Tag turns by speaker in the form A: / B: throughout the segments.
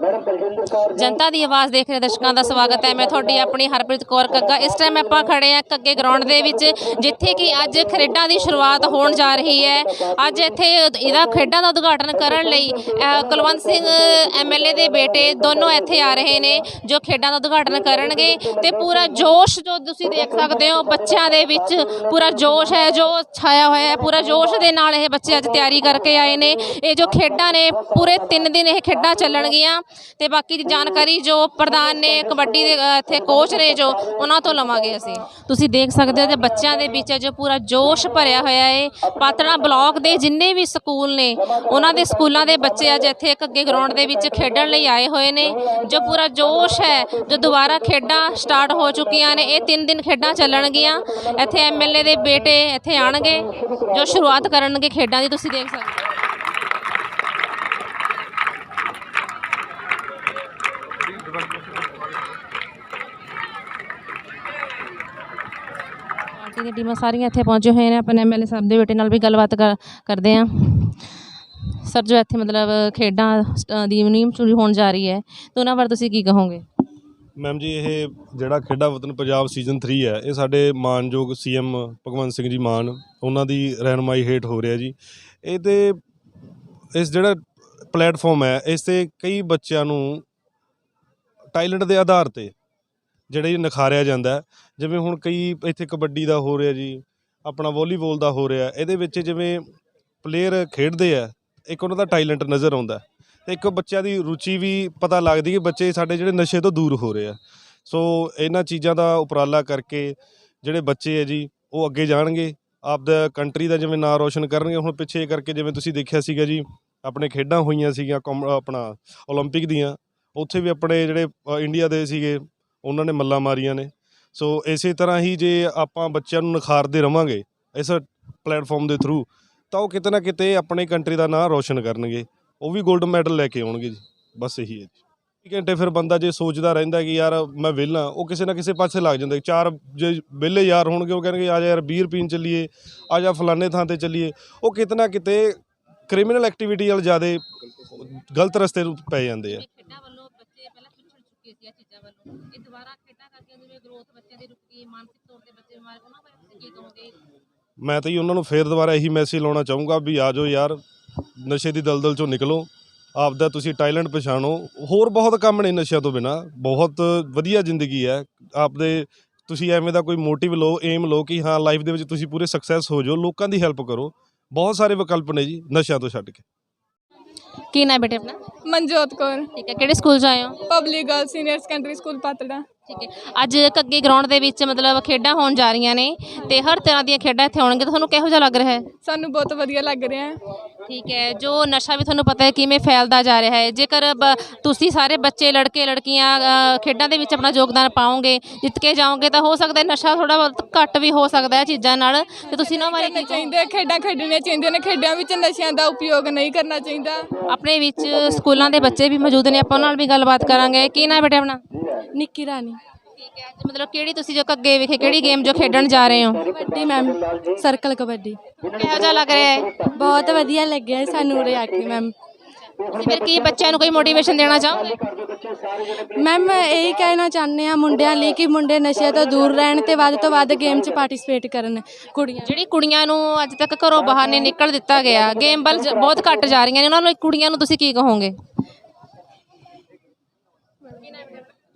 A: ਜਨਤਾ ਦੀ ਆਵਾਜ਼ ਦੇਖ ਰਹੇ ਦਰਸ਼ਕਾਂ ਦਾ ਸਵਾਗਤ ਹੈ। ਮੈਂ ਤੁਹਾਡੀ ਆਪਣੀ ਹਰਪ੍ਰੀਤ ਕੌਰ ਕੱਗਾ। ਇਸ ਟਾਈਮ ਆਪਾਂ ਖੜੇ ਆ ਕੱਗੇ ਗਰਾਊਂਡ ਦੇ ਵਿੱਚ, ਜਿੱਥੇ ਕਿ ਅੱਜ ਖੇਡਾਂ ਦੀ ਸ਼ੁਰੂਆਤ ਹੋਣ ਜਾ ਰਹੀ ਹੈ। ਅੱਜ ਇੱਥੇ ਇਹਦਾ ਖੇਡਾਂ ਦਾ ਉਦਘਾਟਨ ਕਰਨ ਲਈ ਕੁਲਵੰਤ ਸਿੰਘ ਐਮਐਲਏ ਦੇ ਬੇਟੇ ਦੋਨੋਂ ਇੱਥੇ ਆ ਰਹੇ ਨੇ, ਜੋ ਖੇਡਾਂ ਦਾ ਉਦਘਾਟਨ ਕਰਨਗੇ। ਤੇ ਪੂਰਾ ਜੋਸ਼ ਜੋ ਤੁਸੀਂ ਦੇਖ ਸਕਦੇ ਹੋ, ਬੱਚਿਆਂ ਦੇ ਵਿੱਚ ਪੂਰਾ ਜੋਸ਼ ਹੈ, ਜੋ ਛਾਇਆ ਹੋਇਆ ਹੈ। ਪੂਰਾ ਜੋਸ਼ ਦੇ ਨਾਲ ਇਹ ਬੱਚੇ ਅੱਜ ਤਿਆਰੀ ਕਰਕੇ ਆਏ ਨੇ। ਇਹ ਜੋ ਖੇਡਾਂ ਨੇ, ਪੂਰੇ 3 ਦਿਨ ਇਹ ਖੇਡਾਂ ਚੱਲਣਗੀਆਂ। ਤੇ ਬਾਕੀ ਦੀ ਜਾਣਕਾਰੀ ਜੋ ਪ੍ਰਧਾਨ ਨੇ ਕਬੱਡੀ ਦੇ ਅ, ਇੱਥੇ ਕੋਚ ਨੇ ਜੋ ਉਹਨਾਂ ਤੋਂ ਲਵਾਂਗੇ ਅਸੀਂ। ਤੁਸੀਂ ਦੇਖ ਸਕਦੇ ਹੋ ਤੇ ਬੱਚਿਆਂ ਦੇ ਵਿੱਚ ਜੋ ਪੂਰਾ ਜੋਸ਼ ਭਰਿਆ ਹੋਇਆ ਹੈ ਪਾਤੜਾ ਬਲਾਕ ਦੇ ਜਿੰਨੇ ਵੀ ਸਕੂਲ ਨੇ ਉਹਨਾਂ ਦੇ ਸਕੂਲਾਂ ਦੇ ਬੱਚੇ ਅੱਜ ਇੱਥੇ ਇੱਕ ਅੱਗੇ ਗਰਾਊਂਡ ਦੇ ਵਿੱਚ ਖੇਡਣ ਲਈ ਆਏ ਹੋਏ ਨੇ। ਜੋ ਪੂਰਾ ਜੋਸ਼ ਹੈ ਜੋ ਦੁਬਾਰਾ ਖੇਡਾਂ ਸਟਾਰਟ ਹੋ ਚੁੱਕੀਆਂ ਨੇ ਇਹ ਤਿੰਨ ਦਿਨ ਖੇਡਾਂ ਚੱਲਣਗੀਆਂ। ਇੱਥੇ ਐਮਐਲਏ ਦੇ ਬੇਟੇ ਇੱਥੇ ਆਣਗੇ ਜੋ ਸ਼ੁਰੂਆਤ ਕਰਨਗੇ ਖੇਡਾਂ ਦੀ ਤੁਸੀਂ ਦੇਖ ਸਕਦੇ ਹੋ। ਪਾਰਟੀ ਦੀਆਂ ਟੀਮਾਂ ਸਾਰੀਆਂ ਇੱਥੇ ਪਹੁੰਚੇ ਹੋਏ ਨੇ। ਆਪਣੇ ਐਮਐਲਏ ਸਾਹਿਬ ਦੇ ਬੇਟੇ ਨਾਲ ਵੀ ਗੱਲਬਾਤ ਕਰਦੇ ਆ ਸਰ ਜੋ ਇੱਥੇ ਮਤਲਬ ਖੇਡਾਂ ਦੀ ਨਿਯਮ ਸ਼ੁਰੂ ਹੋਣ ਜਾ ਰਹੀ ਹੈ, ਤਾਂ ਉਹਨਾਂ ਬਾਰੇ ਤੁਸੀਂ ਕੀ ਕਹੋਗੇ?
B: ਮੈਮ ਜੀ, ਇਹ ਜਿਹੜਾ ਖੇਡਾਂ ਵਤਨ ਪੰਜਾਬ ਸੀਜ਼ਨ 3 ਹੈ, ਇਹ ਸਾਡੇ ਮਾਨਯੋਗ ਸੀਐਮ ਭਗਵੰਤ ਸਿੰਘ ਜੀ ਮਾਨ, ਉਹਨਾਂ ਦੀ ਰਹਿਨਮਾਈ ਹੇਠ ਹੋ ਰਿਹਾ ਜੀ। ਇਹਦੇ ਇਸ ਜਿਹੜਾ ਪਲੇਟਫਾਰਮ ਹੈ, ਇਸ ਤੇ ਕਈ ਬੱਚਿਆਂ ਨੂੰ ਟੈਲੈਂਟ ਦੇ ਆਧਾਰ ਤੇ ਜਿਹੜੇ ਨਿਖਾਰਿਆ ਜਾਂਦਾ ਹੈ। ਜਿਵੇਂ ਹੁਣ ਕਈ ਇੱਥੇ ਕਬੱਡੀ ਦਾ ਹੋ ਰਿਹਾ ਜੀ ਆਪਣਾ ਵਾਲੀਬਾਲ ਦਾ ਹੋ ਰਿਹਾ ਇਹਦੇ ਵਿੱਚ ਜਿਵੇਂ ਪਲੇਅਰ ਖੇਡਦੇ ਆ ਇੱਕ ਉਹਨਾਂ ਦਾ ਟੈਲੈਂਟ ਨਜ਼ਰ ਆਉਂਦਾ ਹੈ। ਤੇ ਇੱਕ ਬੱਚਿਆਂ ਦੀ ਰੁਚੀ ਵੀ ਪਤਾ ਲੱਗਦੀ ਕਿ ਬੱਚੇ ਸਾਡੇ ਜਿਹੜੇ ਨਸ਼ੇ ਤੋਂ ਦੂਰ ਹੋ ਰਹੇ ਆ ਸੋ ਇਹਨਾਂ ਚੀਜ਼ਾਂ ਦਾ ਉਪਰਾਲਾ ਕਰਕੇ ਜਿਹੜੇ ਬੱਚੇ ਹੈ ਜੀ ਉਹ ਅੱਗੇ ਜਾਣਗੇ ਆਪਦਾ ਕੰਟਰੀ ਦਾ ਜਿਵੇਂ ਨਾਂ ਰੋਸ਼ਨ ਕਰਨਗੇ ਹੁਣ ਪਿੱਛੇ ਕਰਕੇ ਜਿਵੇਂ ਤੁਸੀਂ ਦੇਖਿਆ ਸੀਗਾ ਜੀ ਆਪਣੇ ਖੇਡਾਂ ਹੋਈਆਂ ਸੀਗੀਆਂ ਕੌਮ- ਆਪਣਾ 올림픽 ਦੀਆਂ ਉੱਥੇ ਵੀ ਆਪਣੇ ਜਿਹੜੇ ਅ, ਇੰਡੀਆ ਦੇ ਸੀਗੇ ਉਹਨਾਂ ਨੇ ਮੱਲਾਂ ਮਾਰੀਆਂ ਨੇ। ਸੋ ਇਸੇ ਤਰ੍ਹਾਂ ਹੀ ਜੇ ਆਪਾਂ ਬੱਚਿਆਂ ਨੂੰ ਨਿਖਾਰਦੇ ਰਵਾਂਗੇ ਇਸ ਪਲੇਟਫਾਰਮ ਦੇ ਥਰੂ ਤਾਂ ਉਹ ਕਿਤੇ ਨਾ ਕਿਤੇ ਆਪਣੇ ਕੰਟਰੀ ਦਾ ਨਾਂ ਰੋਸ਼ਨ ਕਰਨਗੇ। ਉਹ ਵੀ 골ਡ ਮੈਡਲ ਲੈ ਕੇ ਆਉਣਗੇ ਜੀ। ਬਸ ਇਹੀ ਹੈ ਜੀ। ਘੰਟੇ ਫਿਰ ਬੰਦਾ ਜੇ ਸੋਚਦਾ ਰਹਿੰਦਾ ਕਿ ਯਾਰ ਮੈਂ ਵਿਹਲਾ, ਉਹ ਕਿਸੇ ਨਾ ਕਿਸੇ ਪਾਸੇ ਲੱਗ ਜਾਂਦਾ। ਚਾਰ ਜੇ ਵਿਹਲੇ ਯਾਰ ਹੋਣਗੇ, ਉਹ ਕਹਿਣਗੇ, ਆ ਜਾ ਯਾਰ ਬੀਅਰ ਪੀਣ ਚੱਲੀਏ, ਆ ਜਾ ਫਲਾਣੇ ਥਾਂ ਤੇ ਚੱਲੀਏ। ਉਹ ਕਿਤੇ ਨਾ ਕਿਤੇ ਕ੍ਰਿਮੀਨਲ ਐਕਟੀਵਿਟੀ ਨਾਲ ਜ਼ਿਆਦਾ ਗਲਤ ਰਸਤੇ ਪੈ ਜਾਂਦੇ ਆ
A: ਖੇਡਾਂ ਵੱਲੋਂ ਬੱਚੇ ਪਹਿਲਾਂ ਪਿਛੜ ਚੀਜ਼ਾਂ ਵੱਲੋਂ। ਇਹ ਦੁਬਾਰਾ ਖੇਡਾਂ ਕਰਕੇ ਜਿਵੇਂ ਗਰੋਥ ਬੱਚਿਆਂ ਦੀ ਰੁਕੀ ਮਾਨਸਿਕ ਤੌਰ ਤੇ ਬੱਚੇ ਬਿਮਾਰ, ਉਹਨਾਂ ਬਾਰੇ ਤੁਸੀਂ ਕੀ ਕਹੋਗੇ?
B: ਮੈਂ ਤਾਂ ਜੀ ਉਹਨਾਂ ਨੂੰ ਫੇਰ ਦੁਬਾਰਾ ਇਹੀ ਮੈਸੇਜ ਲਾਉਣਾ ਚਾਹੂੰਗਾ ਵੀ ਆ ਜਾਓ ਯਾਰ, ਨਸ਼ੇ ਦੀ ਦਲਦਲ ਚੋਂ ਨਿਕਲੋ। ਆਪਦਾ ਤੁਸੀਂ ਟੈਲੈਂਟ ਪਛਾਣੋ। ਹੋਰ ਬਹੁਤ ਕੰਮ ਨੇ ਨਸ਼ਿਆਂ ਤੋਂ ਬਿਨਾ। ਬਹੁਤ ਵਧੀਆ ਜ਼ਿੰਦਗੀ ਹੈ। ਆਪਦੇ ਤੁਸੀਂ ਐਵੇਂ ਦਾ ਕੋਈ ਮੋਟਿਵ ਲਓ ਏਮ ਲਓ ਕਿ ਹਾਂ ਲਾਈਫ ਦੇ ਵਿੱਚ ਤੁਸੀਂ ਪੂਰੇ ਸਕਸੈਸ ਹੋ ਜਾਓ। ਲੋਕਾਂ ਦੀ ਹੈਲਪ ਕਰੋ। ਬਹੁਤ ਸਾਰੇ ਵਿਕਲਪ ਨੇ ਜੀ ਨਸ਼ਿਆਂ ਤੋਂ ਛੱਡ ਕੇ।
A: ਕੀ ਨਾ ਬੇਟੇ ਆਪਣਾ?
C: ਮਨਜੋਤ ਕੌਰ।
A: ਠੀਕ ਹੈ ਕਿਹੜੇ ਸਕੂਲ ਚ ਆਏ ਹੋ?
C: Public girl senior secondary school Patran.
A: ਠੀਕ ਹੈ ਅੱਜ ਕੱਗੇ ਗਰਾਊਂਡ ਦੇ ਵਿੱਚ ਮਤਲਬ ਖੇਡਾਂ ਹੋਣ ਜਾ ਰਹੀਆਂ ਨੇ ਤੇ ਹਰ ਤਰ੍ਹਾਂ ਦੀਆਂ ਖੇਡਾਂ ਇੱਥੇ ਹੋਣਗੀਆਂ ਤੁਹਾਨੂੰ ਕਿਹੋ ਜਿਹਾ ਲੱਗ ਰਿਹਾ ਹੈ?
C: ਸਾਨੂੰ ਬਹੁਤ ਵਧੀਆ ਲੱਗ ਰਿਹਾ ਹੈ।
A: ਠੀਕ ਹੈ। ਜੋ ਨਸ਼ਾ ਵੀ ਤੁਹਾਨੂੰ ਪਤਾ ਹੈ ਕਿਵੇਂ ਫੈਲਦਾ ਜਾ ਰਿਹਾ ਹੈ। ਜੇਕਰ ਬ- ਤੁਸੀਂ ਸਾਰੇ ਬੱਚੇ ਲੜਕੇ ਲੜਕੀਆਂ ਅ, ਖੇਡਾਂ ਦੇ ਵਿੱਚ ਆਪਣਾ ਯੋਗਦਾਨ ਪਾਓਗੇ ਜਿੱਤ ਕੇ ਜਾਓਗੇ ਤਾਂ ਹੋ ਸਕਦਾ ਹੈ ਨਸ਼ਾ ਥੋੜਾ ਬਹੁਤ ਘੱਟ ਵੀ ਹੋ ਸਕਦਾ ਹੈ ਚੀਜ਼ਾਂ ਨਾਲ। ਤੇ ਤੁਸੀਂ ਇਹਨਾਂ ਬਾਰੇ
C: ਕਰਨਾ? ਚਾਹੀਦਾ ਖੇਡਾਂ ਖੇਡਣੀਆਂ ਚਾਹੀਦੀਆਂ ਨੇ। ਖੇਡਾਂ ਵਿੱਚ ਨਸ਼ਿਆਂ ਦਾ ਉਪਯੋਗ ਨਹੀਂ ਕਰਨਾ ਚਾਹੀਦਾ।
A: ਆਪਣੇ ਵਿੱਚ ਸਕੂਲਾਂ ਦੇ ਬੱਚੇ ਵੀ ਮੌਜੂਦ ਨੇ। ਆਪਾਂ ਉਹਨਾਂ ਨਾਲ ਵੀ ਗੱਲਬਾਤ ਕਰਾਂਗੇ। ਕੀ ਨਾ ਬੇਟੇ ਆਪਣਾ?
C: ਨਿੱਕੀ ਰਾਣੀ।
A: ਠੀਕ ਹੈ ਤੇ ਮਤਲਬ ਕਿਹੜੀ ਤੁਸੀਂ ਜੋ ਅੱਗੇ ਵਿਖੇ ਕਿਹੜੀ ਗੇਮ ਜੋ ਖੇਡਣ ਜਾ ਰਹੇ ਹੋ?
C: Kabaddi ma'am circle kabaddi.
A: ਕਿਹੋ ਜਿਹਾ ਲੱਗ ਰਿਹਾ ਹੈ?
C: ਬਹੁਤ ਵਧੀਆ ਲੱਗਿਆ ਸਾਨੂੰ ਉਰੇ ਆ ਕੇ ਮੈਮ।
A: ਤੁਸੀਂ ਫਿਰ ਕੀ ਬੱਚਿਆਂ ਨੂੰ ਕੋਈ ਮੋਟੀਵੇਸ਼ਨ ਦੇਣਾ ਚਾਹੋਗੇ?
C: ਮੈਮ ਇਹ ਕਹਿਣਾ ਚਾਹੁੰਦੇ ਆ ਮੁੰਡਿਆਂ ਲਈ ਕਿ ਮੁੰਡੇ ਨਸ਼ੇ ਤੋਂ ਦੂਰ ਰਹਿਣ ਤੇ ਵੱਧ ਤੋਂ ਵੱਧ ਗੇਮ 'ਚ ਪਾਰਟਿਸਿਪੇਟ ਕਰਨ। ਕੁੜੀਆਂ
A: ਜਿਹੜੀ ਕੁੜੀਆਂ ਨੂੰ ਅੱਜ ਤੱਕ ਘਰੋਂ ਬਾਹਰ ਨਹੀਂ ਨਿਕਲ ਦਿੱਤਾ ਗਿਆ ਗੇਮ ਵੱਲ ਬਹੁਤ ਘੱਟ ਜਾ ਰਹੀਆਂ ਨੇ ਉਹਨਾਂ ਨੂੰ ਕੁੜੀਆਂ ਨੂੰ ਤੁਸੀਂ ਕੀ ਕਹੋਗੇ?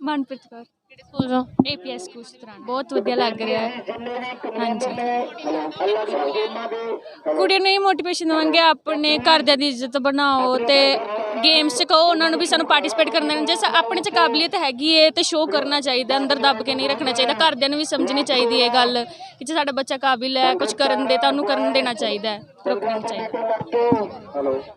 C: ਮਨਪ੍ਰੀਤ ਕੌਰ।
A: ਕਿਹੜੇ ਸਕੂਲ ਤੋਂ?
C: ਏਪੀਐਸ ਸਕੂਲ ਚਤਰਾਣਾ ਬਹੁਤ ਵਧੀਆ ਲੱਗ ਰਿਹਾ ਹੈ। ਹਾਂਜੀ। ਕੁੜੀਆਂ ਨੂੰ ਇਹ ਮੋਟੀਵੇਸ਼ਨ ਦੇਵਾਂਗੇ ਆਪਣੇ ਘਰਦਿਆਂ ਦੀ ਇੱਜ਼ਤ ਬਣਾਓ ਤੇ ਗੇਮਸ 'ਚ ਕਹੋ ਉਹਨਾਂ ਨੂੰ ਵੀ ਸਾਨੂੰ ਪਾਰਟਿਸਿਪੇਟ ਕਰਨ ਦੇਣ ਜੇ ਆਪਣੇ 'ਚ ਕਾਬਲੀਅਤ ਹੈਗੀ ਏ ਤੇ ਸ਼ੋਅ ਕਰਨਾ ਚਾਹੀਦਾ ਅੰਦਰ ਦੱਬ ਕੇ ਨਹੀਂ ਰੱਖਣਾ ਚਾਹੀਦਾ। ਘਰਦਿਆਂ ਨੂੰ ਵੀ ਸਮਝਣੀ ਚਾਹੀਦੀ ਹੈ ਗੱਲ ਕਿ ਜੇ ਸਾਡਾ ਬੱਚਾ ਕਾਬਿਲ ਹੈ ਕੁਝ ਕਰਨ ਦੇ ਤਾਂ ਉਹਨੂੰ ਕਰਨ ਦੇਣਾ ਚਾਹੀਦਾ ਹੈ। ਰੋਕਣਾ ਚਾਹੀਦਾ